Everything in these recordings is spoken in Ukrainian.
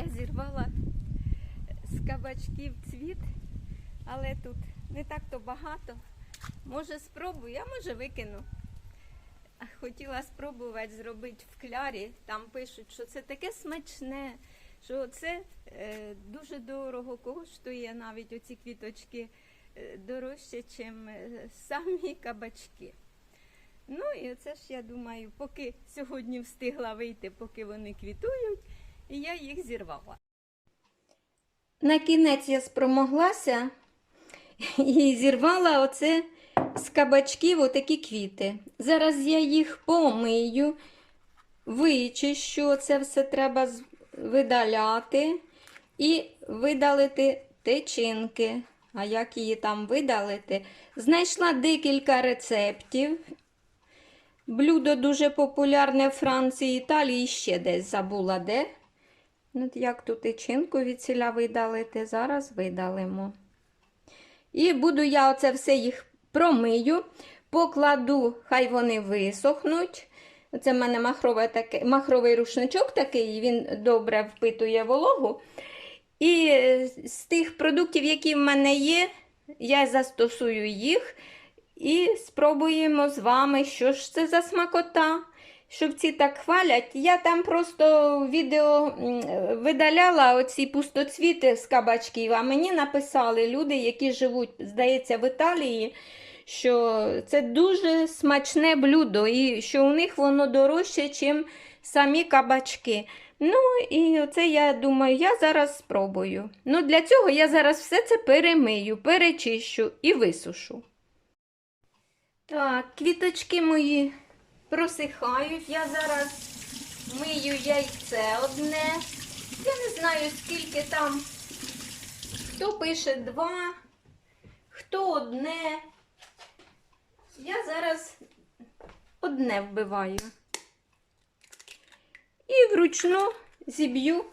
я зірвала з кабачків цвіт, але тут не так то багато. Може спробую, а може викину. Хотіла спробувати зробити в клярі. Там пишуть, що це таке смачне, що це е, дуже дорого коштує навіть оці квіточки е, дорожче, ніж самі кабачки. Ну і оце ж я думаю, поки сьогодні встигла вийти, поки вони квітують, і я їх зірвала. На кінець я спромоглася і зірвала оце з кабачків отакі квіти. Зараз я їх помию, вичищу, це все треба видаляти і видалити течінки. А як її там видалити? Знайшла декілька рецептів. Блюдо дуже популярне в Франції, Італії ще десь забула де. Ну, От як ту тичинку від ціля видалити, зараз видалимо. І буду я оце все їх промию, покладу, хай вони висохнуть. Це в мене махрове таке, махровий рушничок такий, він добре впитує вологу. І з тих продуктів, які в мене є, я застосую їх і спробуємо з вами, що ж це за смакота. Щоб ці так хвалять, я там просто відео видаляла оці пустоцвіти з кабачків, а мені написали люди, які живуть, здається, в Італії, що це дуже смачне блюдо і що у них воно дорожче, ніж самі кабачки. Ну, і оце я думаю, я зараз спробую. Ну, для цього я зараз все це перемию, перечищу і висушу. Так, квіточки мої просихають. Я зараз мию яйце одне. Я не знаю, скільки там. Хто пише два, хто одне. Я зараз одне вбиваю. І вручну зіб'ю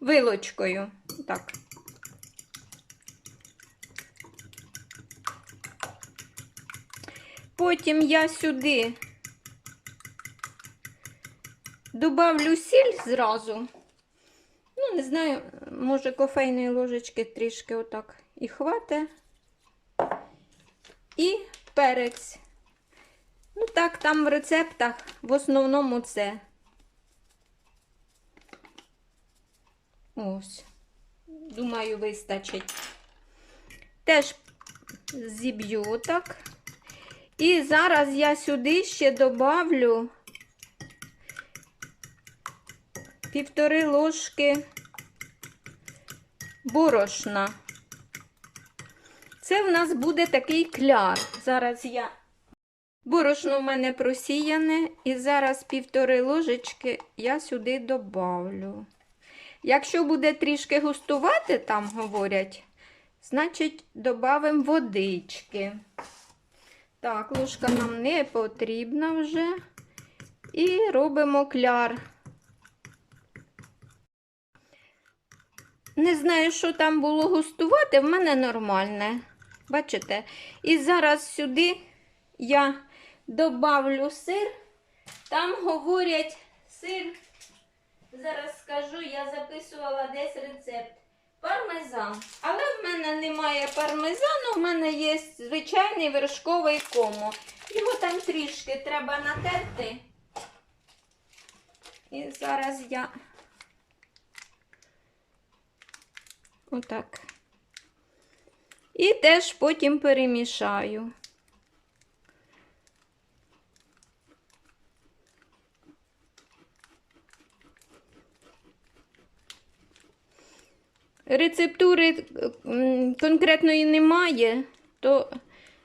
вилочкою. Так. Потім я сюди добавлю сіль зразу. Ну, не знаю, може кофейної ложечки трішки отак і хвате. І перець. Ну так, там в рецептах в основному це. Ось. Думаю, вистачить. Теж зіб'ю так. І зараз я сюди ще добавлю півтори ложки борошна. Це в нас буде такий кляр. Зараз я борошно в мене просіяне, і зараз півтори ложечки я сюди добавлю. Якщо буде трішки густувати, там говорять, значить додамо водички. Так, ложка нам не потрібна вже. І робимо кляр. Не знаю, що там було густувати, в мене нормальне. Бачите? І зараз сюди я добавлю сир. Там говорять сир. Зараз скажу, я записувала десь рецепт. Пармезан. Але в мене немає пармезану, в мене є звичайний вершковий комо. Його там трішки треба натерти. І зараз я отак. І теж потім перемішаю. Рецептури конкретної немає, то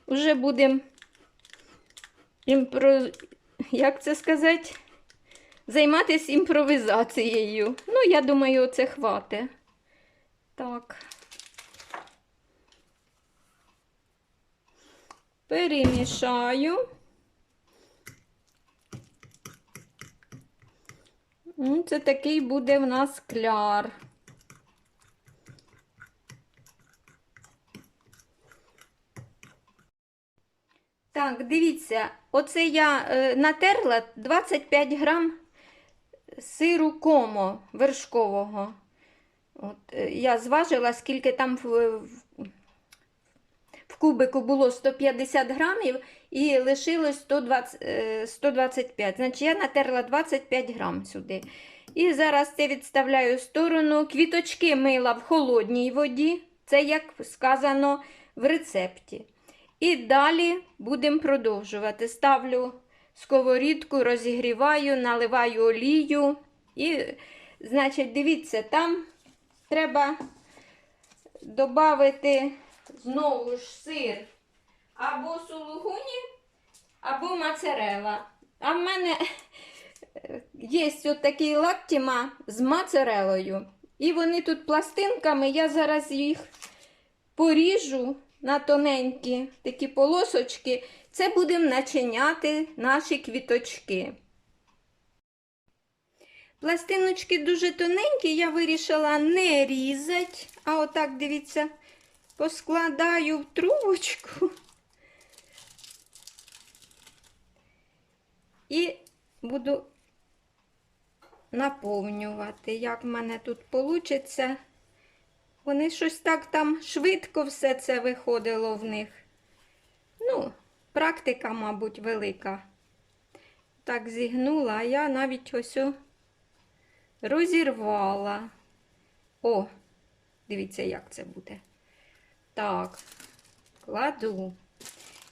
вже будемо імпро... як це сказати? Займатися імпровізацією. Ну, я думаю, це хватить. Так. Перемішаю. Ну, Це такий буде в нас кляр. Так, дивіться, оце я е, натерла 25 грам сиру комо вершкового. От, е, я зважила, скільки там в, в, кубику було 150 грамів і лишилось 120, е, 125. Значить, я натерла 25 грам сюди. І зараз це відставляю в сторону. Квіточки мила в холодній воді. Це як сказано в рецепті. І далі будемо продовжувати. Ставлю сковорідку, розігріваю, наливаю олію. І, значить, дивіться, там треба додати знову ж сир або сулугуні, або моцарелла. А в мене є от такі лактіма з моцарелою. І вони тут пластинками, я зараз їх поріжу на тоненькі такі полосочки. Це будемо начиняти наші квіточки. Пластиночки дуже тоненькі, я вирішила не різати, а отак, дивіться, поскладаю в трубочку і буду наповнювати, як в мене тут вийде. Вони щось так там швидко все це виходило в них. Ну, практика, мабуть, велика. Так зігнула, а я навіть ось розірвала. О, дивіться, як це буде. Так, кладу.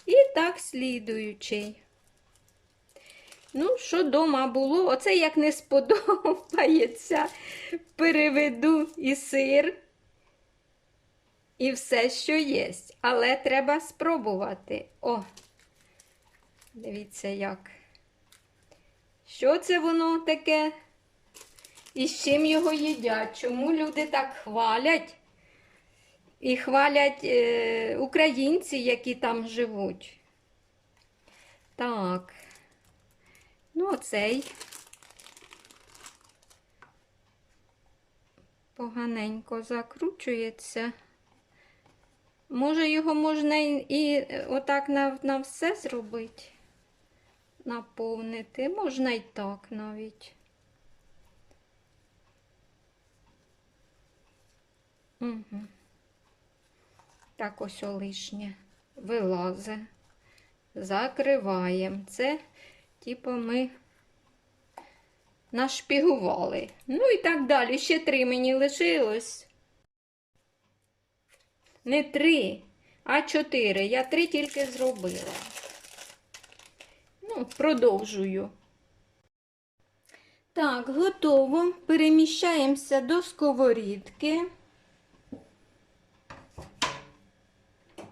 І так слідуючий. Ну, що дома було? Оце як не сподобається. Переведу і сир, і все, що є. Але треба спробувати. О, дивіться, як. Що це воно таке? І з чим його їдять? Чому люди так хвалять? І хвалять е, українці, які там живуть. Так. Ну, оцей. Поганенько закручується. Може, його можна і, і отак на, на все зробити, наповнити. Можна і так навіть. Угу. Так ось лишнє вилазе. Закриваємо. Це, типу, ми нашпігували. Ну і так далі. Ще три мені лишилось. Не три, а чотири. Я три тільки зробила. Ну, продовжую. Так, готово. Переміщаємося до сковорідки.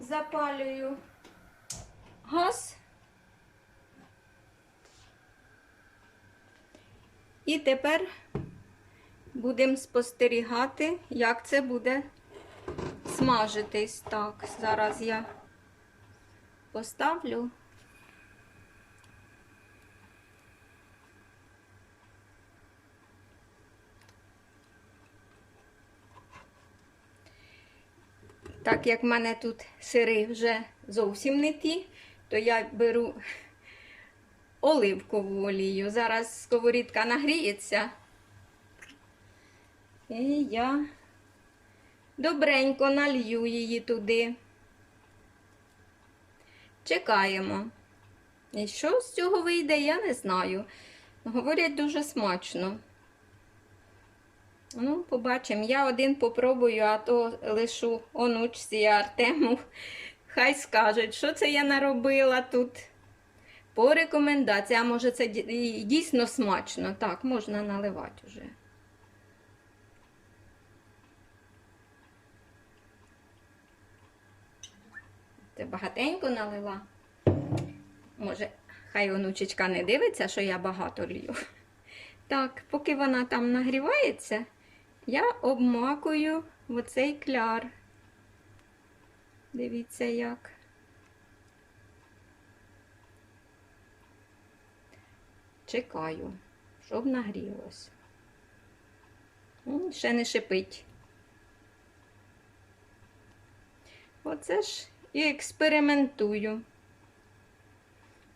Запалюю газ. І тепер будемо спостерігати, як це буде смажитись. Так, зараз я поставлю. Так як в мене тут сири вже зовсім не ті, то я беру оливкову олію. Зараз сковорідка нагріється. І я добренько налью її туди. Чекаємо. І що з цього вийде, я не знаю. Говорять, дуже смачно. Ну, побачимо. Я один попробую, а то лишу онучці Артему. Хай скажуть, що це я наробила тут. По рекомендації, а може це дійсно смачно. Так, можна наливати вже. Це багатенько налила. Може, хай онучечка не дивиться, що я багато лью. Так, поки вона там нагрівається, я обмакую в оцей кляр. Дивіться як. Чекаю, щоб нагрілося. Ще не шипить. Оце ж і експериментую.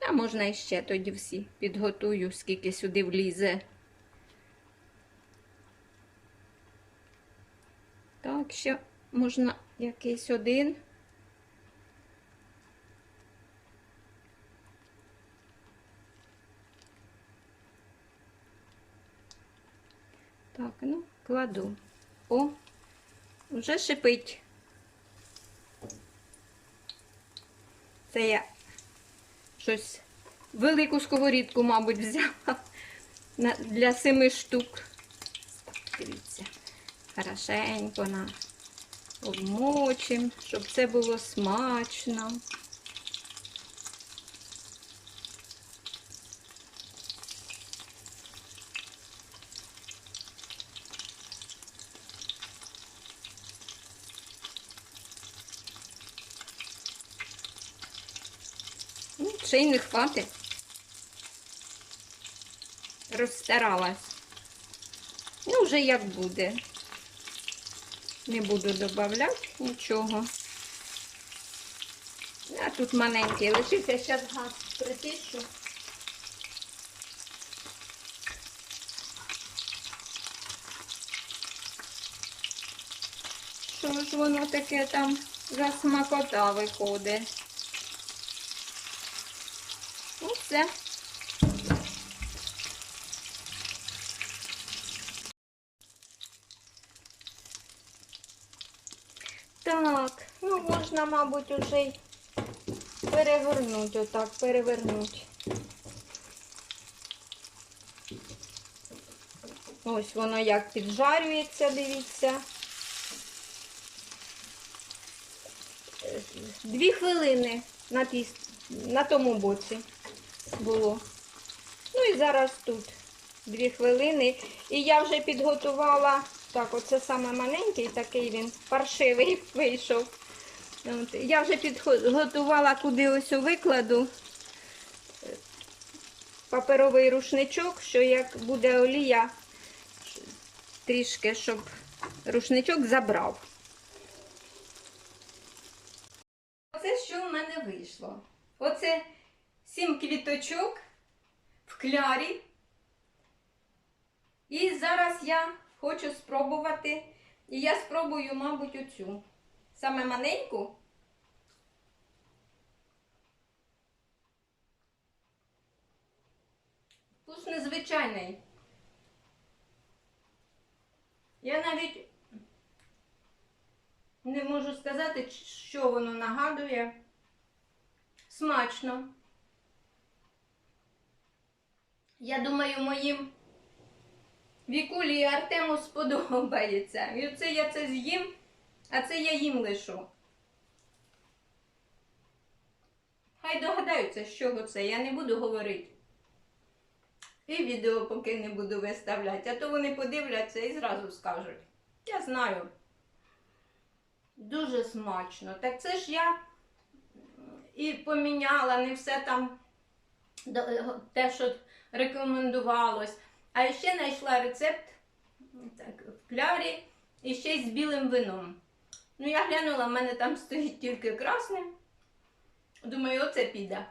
А можна і ще тоді всі підготую, скільки сюди влізе. Так, ще можна якийсь один. Так, ну, кладу. О, вже шипить. Це я щось велику сковорідку, мабуть, взяла для семи штук. Дивіться, хорошенько на обмочимо, щоб це було смачно. Ну, ще й не хватить. Розстаралась. Ну, вже як буде. Не буду додавати нічого. А тут маленький лишився, зараз газ притишу. Що ж воно таке там за смакота виходить? Ну, все. Так, ну можна, мабуть, уже й перевернути, отак, перевернути. Ось воно як піджарюється, дивіться. Дві хвилини на, тій, на тому боці було. Ну і зараз тут дві хвилини. І я вже підготувала, так, оце саме маленький, такий він паршивий вийшов. От, я вже підготувала, куди ось викладу паперовий рушничок, що як буде олія, трішки, щоб рушничок забрав. Оце що в мене вийшло. Оце сім квіточок в клярі. І зараз я хочу спробувати. І я спробую, мабуть, оцю. Саме маленьку. Вкус незвичайний. Я навіть не можу сказати, що воно нагадує. Смачно. Я думаю, моїм Вікулі і Артему сподобається. І оце я це з'їм, а це я їм лишу. Хай догадаються, з чого це. Я не буду говорити. І відео поки не буду виставляти, а то вони подивляться і зразу скажуть. Я знаю. Дуже смачно. Так це ж я і поміняла, не все там те, що рекомендувалось. А ще знайшла рецепт так, в клярі і ще з білим вином. Ну, я глянула, в мене там стоїть тільки красне. Думаю, оце піде.